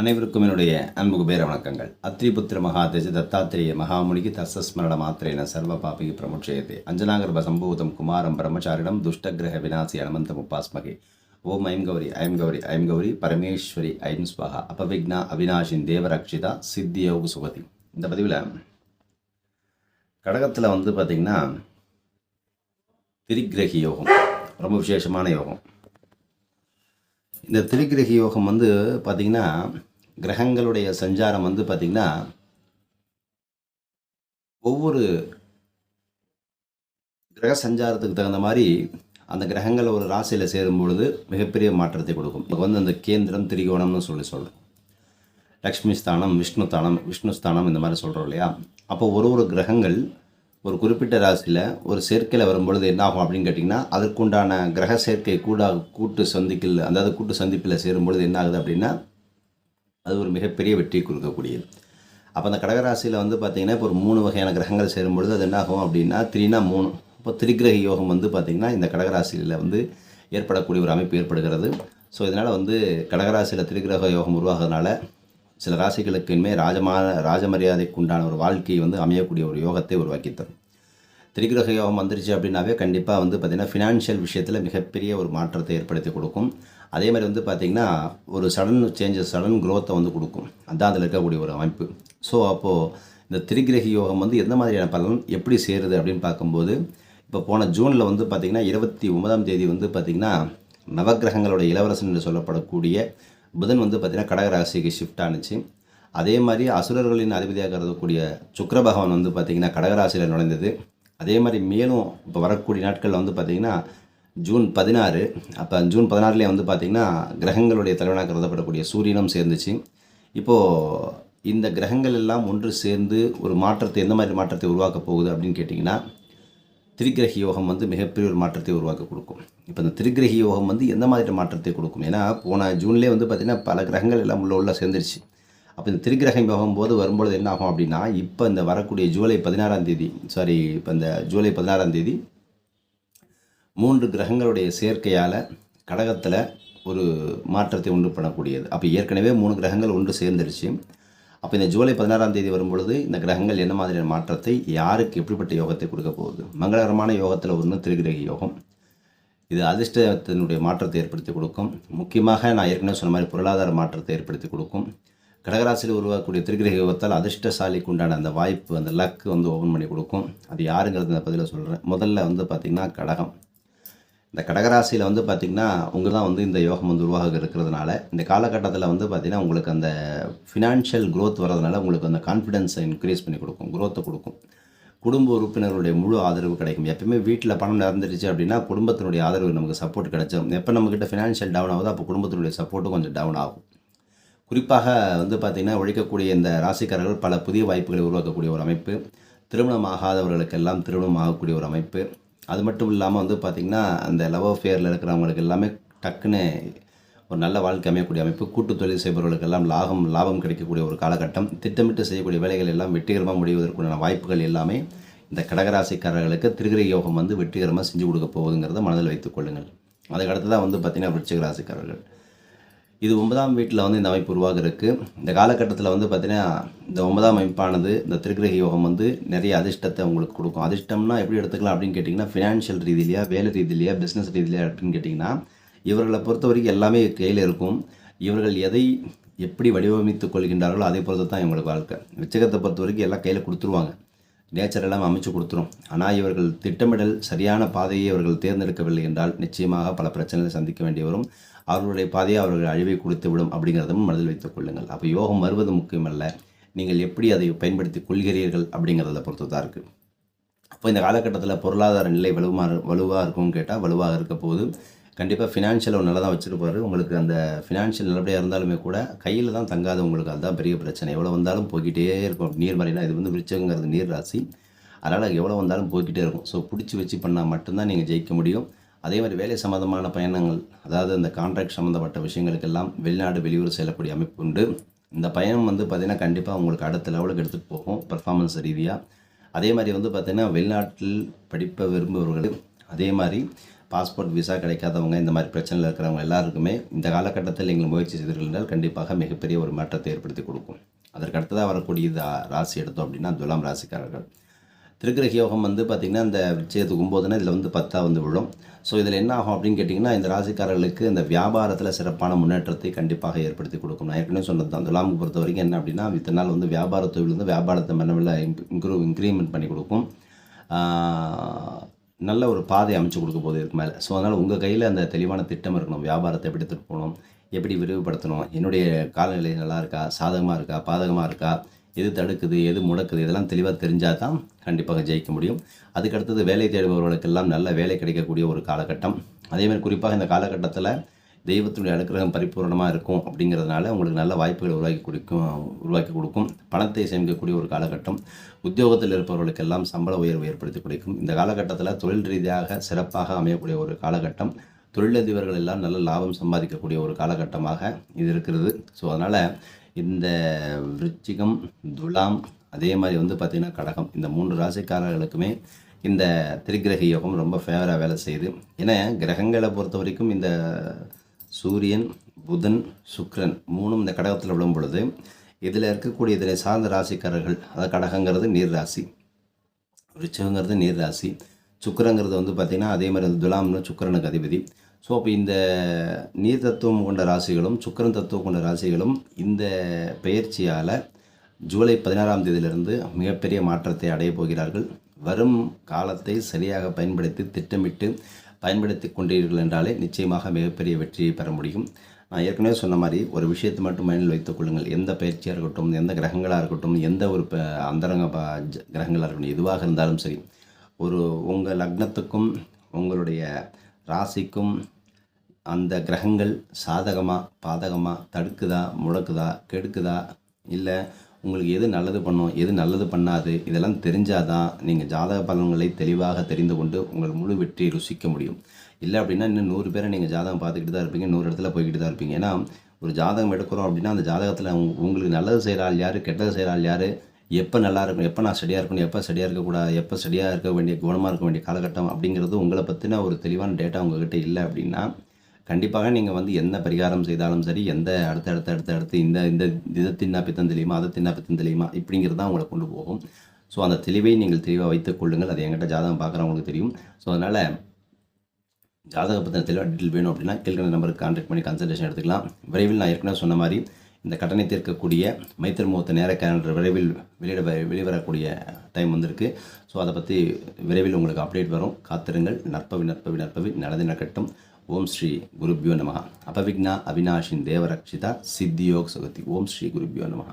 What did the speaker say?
அனைவருக்கும் என்னுடைய அன்புக்கு பேர வணக்கங்கள். அத்ரிபுத்திர மகாதேஜ தத்தாத்திரேய மகாமுனிக்கு தசஸ்மரண மாத்திரேன சர்வ பாபிகி பிரமுட்சயத்தே. அஞ்சனாகர்ப சம்பூதம் குமாரம் பிரம்மச்சாரிடம் துஷ்டகிரக விநாசி அனமந்தம் உபாஸ்மகி ஓம் ஐம் கௌரி ஐம் கௌரி ஐம் கௌரி பரமேஸ்வரி ஐம் ஸ்வஹா. அபவிக்னா அவினாஷின் தேவரக்ஷிதா சித்தியோக சுபதி. இந்த பதிவில் கடகத்தில் வந்து பார்த்திங்கன்னா திரிகிரகி யோகம். ரொம்ப விசேஷமான யோகம். இந்த திரிகிரகி யோகம் வந்து பார்த்திங்கன்னா கிரகங்களுடைய சஞ்சாரம் வந்து பார்த்திங்கன்னா ஒவ்வொரு கிரக சஞ்சாரத்துக்கு தகுந்த மாதிரி அந்த கிரகங்கள் ஒரு ராசியில் சேரும் பொழுது மிகப்பெரிய மாற்றத்தை கொடுக்கும். இப்போ வந்து அந்த கேந்திரம் திரிகோணம்னு சொல்லி சொல்கிறோம் லக்ஷ்மி ஸ்தானம் விஷ்ணு ஸ்தானம் விஷ்ணு ஸ்தானம் இந்த மாதிரி சொல்கிறோம் இல்லையா? அப்போ ஒரு ஒரு கிரகங்கள் ஒரு குறிப்பிட்ட ராசியில் ஒரு சேர்க்கையில் வரும்பொழுது என்ன ஆகும் அப்படின்னு கேட்டிங்கன்னா அதற்குண்டான கிரக சேர்க்கை கூட கூட்டு சந்திக்கில் அதாவது கூட்டு சந்திப்பில் சேரும்பொழுது என்ன ஆகுது அப்படின்னா அது ஒரு மிகப்பெரிய வெற்றி கொடுக்கக்கூடியது. அப்போ அந்த கடகராசியில் வந்து பார்த்திங்கன்னா இப்போ ஒரு மூணு வகையான கிரகங்கள் சேரும்பொழுது அது என்னாகும் அப்படின்னா த்ரீனா மூணு. இப்போ திரிகிரக யோகம் வந்து பார்த்திங்கன்னா இந்த கடகராசியில் வந்து ஏற்படக்கூடிய ஒரு அமைப்பு ஏற்படுகிறது. ஸோ இதனால் வந்து கடகராசியில் திரிகிரக யோகம் உருவாகிறதுனால சில ராசிகளுக்கு இனிமேல் ராஜமான ராஜமரியாதைக்கு உண்டான ஒரு வாழ்க்கையை வந்து அமையக்கூடிய ஒரு யோகத்தை உருவாக்கி தரும். திரிகிரக யோகம் வந்துருச்சு அப்படின்னாவே கண்டிப்பாக வந்து பார்த்திங்கன்னா ஃபினான்ஷியல் விஷயத்தில் மிகப்பெரிய ஒரு மாற்றத்தை ஏற்படுத்தி கொடுக்கும். அதே மாதிரி வந்து பார்த்திங்கன்னா ஒரு சடன் சேஞ்சஸ் சடன் க்ரோத்தை வந்து கொடுக்கும். அதான் அதில் இருக்கக்கூடிய ஒரு அமைப்பு. ஸோ அப்போது இந்த திரிகிரகி யோகம் வந்து எந்த மாதிரியான பலன் எப்படி சேருது அப்படின்னு பார்க்கும்போது இப்போ போன ஜூனில் வந்து பார்த்திங்கன்னா இருபத்தி ஒன்பதாம் தேதி வந்து பார்த்திங்கன்னா நவகிரகங்களோட இளவரசன் என்று சொல்லப்படக்கூடிய புதன் வந்து பார்த்திங்கன்னா கடகராசிக்கு ஷிஃப்ட் ஆனுச்சு. அதே மாதிரி அசுரர்களின் அதிபதியாக கருதக்கூடிய சுக்கிர பகவான் வந்து பார்த்திங்கன்னா கடகராசியில் நுழைந்தது. அதே மாதிரி மேலும் இப்போ வரக்கூடிய நாட்களில் வந்து பார்த்திங்கன்னா ஜூன் பதினாறு. அப்போ ஜூன் பதினாறுலேயே வந்து பார்த்திங்கன்னா கிரகங்களுடைய தலைவனாக கருதப்படக்கூடிய சூரியனும் சேர்ந்துச்சு. இப்போது இந்த கிரகங்கள் எல்லாம் ஒன்று சேர்ந்து ஒரு மாற்றத்தை எந்த மாதிரி மாற்றத்தை உருவாக்க போகுது அப்படின்னு கேட்டிங்கன்னா திரிகிரகி யோகம் வந்து மிகப்பெரிய ஒரு மாற்றத்தை உருவாக்க கொடுக்கும். இப்போ இந்த திரிகிரகி யோகம் வந்து எந்த மாதிரி மாற்றத்தை கொடுக்கும்? ஏன்னா போன ஜூன்லேயே வந்து பார்த்திங்கன்னா பல கிரகங்கள் எல்லாம் உள்ள உள்ள சேர்ந்துருச்சு. அப்போ இந்த திரிகிரகம் யோகம் போது வரும்பொழுது என்ன ஆகும் அப்படின்னா இப்போ இந்த வரக்கூடிய ஜூலை பதினாறாம் தேதி சாரி இப்போ இந்த ஜூலை பதினாறாம் தேதி மூன்று கிரகங்களுடைய சேர்க்கையால் கடகத்தில் ஒரு மாற்றத்தை உண்டு பண்ணக்கூடியது. அப்போ ஏற்கனவே மூணு கிரகங்கள் ஒன்று சேர்ந்துருச்சு. அப்போ இந்த ஜூலை பதினாறாம் தேதி வரும்பொழுது இந்த கிரகங்கள் என்ன மாதிரியான மாற்றத்தை யாருக்கு எப்படிப்பட்ட யோகத்தை கொடுக்க போகுது? மங்களகரமான யோகத்தில் ஒன்று திருகிரக யோகம். இது அதிர்ஷ்டத்தினுடைய மாற்றத்தை ஏற்படுத்தி கொடுக்கும். முக்கியமாக நான் ஏற்கனவே சொன்ன மாதிரி பொருளாதார மாற்றத்தை ஏற்படுத்தி கொடுக்கும். கடகராசியில் உருவாக்கக்கூடிய திருகிரக யோகத்தால் அதிர்ஷ்டசாலிக்கு உண்டான அந்த வாய்ப்பு அந்த லக்கு வந்து ஓப்பன் பண்ணி கொடுக்கும். அது யாருங்கிறது அந்த பதிலில் சொல்கிறேன் முதல்ல வந்து பார்த்திங்கன்னா கடகம். இந்த கடகராசியில் வந்து பார்த்திங்கன்னா உங்கள் தான் வந்து இந்த யோகம் வந்து உருவாக இருக்கிறதுனால இந்த காலகட்டத்தில் வந்து பார்த்திங்கன்னா உங்களுக்கு அந்த ஃபினான்ஷியல் க்ரோத் வரதுனால உங்களுக்கு அந்த கான்ஃபிடென்ஸை இன்க்ரீஸ் பண்ணி கொடுக்கும் க்ரோத்தை கொடுக்கும். குடும்ப உறுப்பினர்களுடைய முழு ஆதரவு கிடைக்கும். எப்பயுமே வீட்டில் பணம் நடந்துருச்சு அப்படின்னா குடும்பத்தினுடைய ஆதரவு நமக்கு சப்போர்ட் கிடைச்சிடும் எப்போ நம்மக்கிட்ட ஃபினான்ஷியல் டவுன் ஆகுதோ அப்போ குடும்பத்தினுடைய சப்போர்ட்டும் கொஞ்சம் டவுன் ஆகும். குறிப்பாக வந்து பார்த்திங்கன்னா உழைக்கக்கூடிய இந்த ராசிக்காரர்கள் பல புதிய வாய்ப்புகளை உருவாக்கக்கூடிய ஒரு அமைப்பு. திருமணம் ஆகாதவர்களுக்கெல்லாம் திருமணம் ஆகக்கூடிய ஒரு அமைப்பு. அது மட்டும் இல்லாமல் வந்து பார்த்திங்கன்னா அந்த லவ் அஃபேரில் இருக்கிறவங்களுக்கு எல்லாமே டக்குன்னு ஒரு நல்ல வாழ்க்கை அமையக்கூடிய அமைப்பு கூட்டு தொழில் செய்பவர்களுக்கெல்லாம் லாபம் லாபம் கிடைக்கக்கூடிய ஒரு காலகட்டம். திட்டமிட்டு செய்யக்கூடிய வேலைகள் எல்லாம் வெற்றிகரமாக முடிவதற்குண்டான வாய்ப்புகள் எல்லாமே இந்த கடகராசிக்காரர்களுக்கு திருகிரை யோகம் வந்து வெற்றிகரமாக செஞ்சு கொடுக்க போகுதுங்கிறத மனதில் வைத்துக் கொள்ளுங்கள். அதுக்கடுத்து தான் வந்து பார்த்திங்கன்னா விருச்சிக ராசிக்காரர்கள். இது ஒன்பதாம் வீட்டில் வந்து இந்த அமைப்பு உருவாக இந்த காலகட்டத்தில் வந்து பார்த்திங்கன்னா இந்த ஒன்பதாம் அமைப்பானது இந்த திருக்கிரக யோகம் வந்து நிறைய அதிர்ஷ்டத்தை உங்களுக்கு கொடுக்கும். அதிர்ஷ்டம்னா எப்படி எடுத்துக்கலாம் அப்படின்னு கேட்டிங்கன்னா ஃபினான்ஷியல் ரீதியிலையா வேலை ரீதியிலையா பிஸ்னஸ் ரீதியிலையா அப்படின்னு கேட்டிங்கன்னா இவர்களை பொறுத்த வரைக்கும் எல்லாமே கையில் இருக்கும். இவர்கள் எதை எப்படி வடிவமைத்துக் கொள்கின்றார்களோ அதை பொறுத்து தான் இவங்களுக்கு வாழ்க்கை. விச்சகத்தை பொறுத்த வரைக்கும் எல்லாம் கையில் கொடுத்துருவாங்க. நேச்சர் எல்லாம் அமைச்சு கொடுத்துரும். ஆனால் இவர்கள் திட்டமிடல் சரியான பாதையை அவர்கள் தேர்ந்தெடுக்கவில்லை என்றால் நிச்சயமாக பல பிரச்சனைகளை சந்திக்க வேண்டி வரும். அவர்களுடைய பாதையை அவர்கள் அழிவை கொடுத்து விடும் அப்படிங்கிறதும் மனதில் வைத்துக் கொள்ளுங்கள். அப்போ யோகம் வருவது முக்கியமல்ல. நீங்கள் எப்படி அதை பயன்படுத்தி கொள்கிறீர்கள் அப்படிங்கிறத பொறுத்து தான் இருக்குது அப்போ இந்த காலகட்டத்தில் பொருளாதார நிலை வலுவாக வலுவாக இருக்கும்னு கேட்டால் வலுவாக இருக்க போது கண்டிப்பாக ஃபினான்ஷியல் நல்லா தான் வச்சுருப்பாரு. உங்களுக்கு அந்த ஃபினான்ஷியல் நல்லபடியாக இருந்தாலுமே கூட கையில் தான் தங்காது உங்களுக்கு. அதுதான் பெரிய பிரச்சனை. எவ்வளோ வந்தாலும் போய்கிட்டே இருக்கும். நீர்மறைனா இது வந்து விருச்சகங்கிறது நீர் ராசி. அதனால் எவ்வளோ வந்தாலும் போய்கிட்டே இருக்கும். ஸோ பிடிச்சி வச்சு பண்ணால் மட்டும்தான் நீங்கள் ஜெயிக்க முடியும். அதே மாதிரி வேலை சம்மந்தமான பயணங்கள் அதாவது அந்த கான்ட்ராக்ட் சம்மந்தப்பட்ட விஷயங்களுக்கெல்லாம் வெளிநாடு வெளியூர் செல்லக்கூடிய அமைப்பு உண்டு. இந்த பயணம் வந்து பார்த்திங்கன்னா கண்டிப்பாக உங்களுக்கு அடுத்த லெவலுக்கு எடுத்துகிட்டு போகும் பர்ஃபார்மன்ஸ் ரீதியாக அதே மாதிரி வந்து பார்த்திங்கன்னா வெளிநாட்டில் படிப்ப விரும்புபவர்கள் அதே மாதிரி பாஸ்போர்ட் விசா கிடைக்காதவங்க இந்த மாதிரி பிரச்சனையில் இருக்கிறவங்க எல்லாருக்குமே இந்த காலகட்டத்தில் நீங்கள் முயற்சி செய்தீர்கள் என்றால் கண்டிப்பாக மிகப்பெரிய ஒரு மாற்றத்தை ஏற்படுத்தி கொடுக்கும். அதற்கு அடுத்ததாக வரக்கூடிய ராசி எடுத்தோம் அப்படின்னா துலாம் ராசிக்காரர்கள். திருக்கிரக யோகம் வந்து பார்த்திங்கன்னா இந்த விச்சயத்துக்கு ஒம்போதுனா இதில் வந்து பத்தாக வந்து விழும். ஸோ இதில் என்ன ஆகும் அப்படின்னு கேட்டிங்கன்னா இந்த ராசிக்காரர்களுக்கு இந்த வியாபாரத்தில் சிறப்பான முன்னேற்றத்தை கண்டிப்பாக ஏற்படுத்தி கொடுக்கும். நான் ஏற்கனவே சொன்னது தான் துலாமுக்கு பொறுத்த வரைக்கும் என்ன அப்படின்னா இத்தனை நாள் வந்து வியாபார தொழில் வந்து வியாபாரத்தை மனவில் இம்ப்ரூவ் இன்க்ரீமெண்ட் பண்ணி கொடுக்கும். நல்ல ஒரு பாதை அமைச்சு கொடுக்க போகுது இதுக்கு மேலே. ஸோ அதனால் உங்கள் கையில் அந்த தெளிவான திட்டம் இருக்கணும். வியாபாரத்தை எப்படி எடுத்துகிட்டு போகணும். எப்படி விரிவுபடுத்தணும்? என்னுடைய காலநிலை நல்லா இருக்கா? சாதகமாக இருக்கா? பாதகமாக இருக்கா? எது தடுக்குது எது முடக்குது இதெல்லாம் தெளிவாக தெரிஞ்சால் தான் கண்டிப்பாக ஜெயிக்க முடியும். அதுக்கு அடுத்தது வேலை தேடுபவர்களுக்கெல்லாம் நல்ல வேலை கிடைக்கக்கூடிய ஒரு காலகட்டம். அதேமாதிரி குறிப்பாக இந்த காலகட்டத்தில் தெய்வத்தினுடைய அனுக்கிரகம் பரிபூரணமாக இருக்கும் அப்படிங்கிறதுனால உங்களுக்கு நல்ல வாய்ப்புகளை உருவாக்கி கொடுக்கும் உருவாக்கி கொடுக்கும். பணத்தை சேமிக்கக்கூடிய ஒரு காலகட்டம். உத்தியோகத்தில் இருப்பவர்களுக்கெல்லாம் சம்பள உயர்வு ஏற்படுத்தி கொடுக்கும். இந்த காலகட்டத்தில் தொழில் ரீதியாக சிறப்பாக அமையக்கூடிய ஒரு காலகட்டம். தொழிலதிபர்கள் எல்லாம் நல்ல லாபம் சம்பாதிக்கக்கூடிய ஒரு காலகட்டமாக இது இருக்கிறது. ஸோ அதனால் இந்த விருச்சிகம் துலாம் அதே மாதிரி வந்து பார்த்திங்கன்னா கடகம். இந்த மூன்று ராசிக்காரர்களுக்குமே இந்த திரிகிரக யோகம் ரொம்ப ஃபேவராக வேலை செய்யுது. ஏன்னா கிரகங்களை பொறுத்த வரைக்கும் இந்த சூரியன் புதன் சுக்ரன் மூணும் இந்த கடகத்தில் விடும் பொழுது இதில் இருக்கக்கூடிய இதில் சார்ந்த ராசிக்காரர்கள் அதாவது கடகங்கிறது நீர் ராசி விருச்சகங்கிறது நீர் ராசி சுக்கிரங்கிறது வந்து பார்த்திங்கன்னா அதே மாதிரி அந்த துலாம்னு சுக்கரனுக்கு அதிபதி. ஸோ அப்போ இந்த நீர் தத்துவம் கொண்ட ராசிகளும் சுக்கிரன் தத்துவம் கொண்ட ராசிகளும் இந்த பயிற்சியால் ஜூலை பதினாறாம் தேதியிலிருந்து மிகப்பெரிய மாற்றத்தை அடையப் போகிறார்கள். வரும் காலத்தை சரியாக பயன்படுத்தி திட்டமிட்டு பயன்படுத்தி கொண்டீர்கள் என்றாலே நிச்சயமாக மிகப்பெரிய வெற்றியை பெற முடியும். நான் ஏற்கனவே சொன்ன மாதிரி ஒரு விஷயத்தை மட்டும் மைண்டில் வைத்துக் கொள்ளுங்கள். எந்த பயிற்சியாக இருக்கட்டும் எந்த கிரகங்களாக இருக்கட்டும் எந்த ஒரு ப அந்தரங்க ப ஜ- கிரகங்களாக இருக்கட்டும் எதுவாக இருந்தாலும் சரி ஒரு உங்கள் லக்னத்துக்கும் உங்களுடைய ராசிக்கும் அந்த கிரகங்கள் சாதகமாக பாதகமாக தடுக்குதா முடக்குதா கெடுக்குதா? இல்லை உங்களுக்கு எது நல்லது பண்ணும் எது நல்லது பண்ணாது? இதெல்லாம் தெரிஞ்சாதான் நீங்கள் ஜாதக பலன்களை தெளிவாக தெரிந்து கொண்டு உங்கள் முழு வெற்றியை ருசிக்க முடியும். இல்லை அப்படின்னா இன்னும் நூறு பேரை நீங்கள் ஜாதகம் பார்த்துக்கிட்டு தான் இருப்பீங்க நூறு இடத்துல போய்கிட்டு தான் இருப்பீங்க. ஏன்னா ஒரு ஜாதகம் எடுக்கிறோம் அப்படின்னா அந்த ஜாதகத்தில் உங்களுக்கு நல்லது செய்கிற ஆள் யார் கெட்டது செய்கிறாள் யார்? எப்போ நல்லா இருக்கும் எப்போ நான் ஸ்டடியாக இருக்கணும் எப்போ ஸ்டடியாக இருக்கக்கூடாது எப்போ ஸ்டடியாக இருக்க வேண்டிய குணமாக இருக்க வேண்டிய காலகட்டம் அப்படிங்கிறது உங்களை பற்றின ஒரு தெளிவான டேட்டா உங்கள்கிட்ட இல்லை அப்படின்னா கண்டிப்பாக நீங்கள் வந்து என்ன பரிகாரம் செய்தாலும் சரி எந்த அடுத்த அடுத்த அடுத்த அடுத்து இந்த இந்த இதை தின்னா பித்தம் தெளியுமா அதை தின்னா பித்தம் தெளியுமா இப்படிங்கிறது தான் உங்களை கொண்டு போகும். ஸோ அந்த தெளிவை நீங்கள் தெளிவாக வைத்துக் கொள்ளுங்கள். அது என்கிட்ட ஜாதகம் பார்க்குறவங்களுக்கு தெரியும். ஸோ அதனால் ஜாதக பற்றின தெளிவாக டீட்டெயில் வேணும் அப்படின்னா கீழ்கிற நம்பருக்கு கான்டாக்ட் பண்ணி கன்சல்டேஷன் எடுத்துக்கலாம். விரைவில் நான் ஏற்கனவே சொன்ன மாதிரி இந்த கட்டணத்தை இருக்கக்கூடிய மைத்திர முகூர்த்த நேர கேலண்டர் விரைவில் வெளியிட வெளிவரக்கூடிய டைம் வந்திருக்கு. ஸோ அதை பற்றி விரைவில் உங்களுக்கு அப்டேட் வரும். காத்திருங்கள். நற்பவி நற்பவி நற்பவி. நடந்து நடக்கட்டும் ಓಂ ಶ್ರೀ ಗುರುಭ್ಯೋ ನಮಃ ಅಪವಿಘ್ನ ಅವಿನಾಶಿನ್ ದೇವರಕ್ಷಿತ ಸಿದ್ಧಿಯೋಗ ಸಗತಿ ಓಂ ಶ್ರೀ ಗುರುಭ್ಯೋ ನಮಃ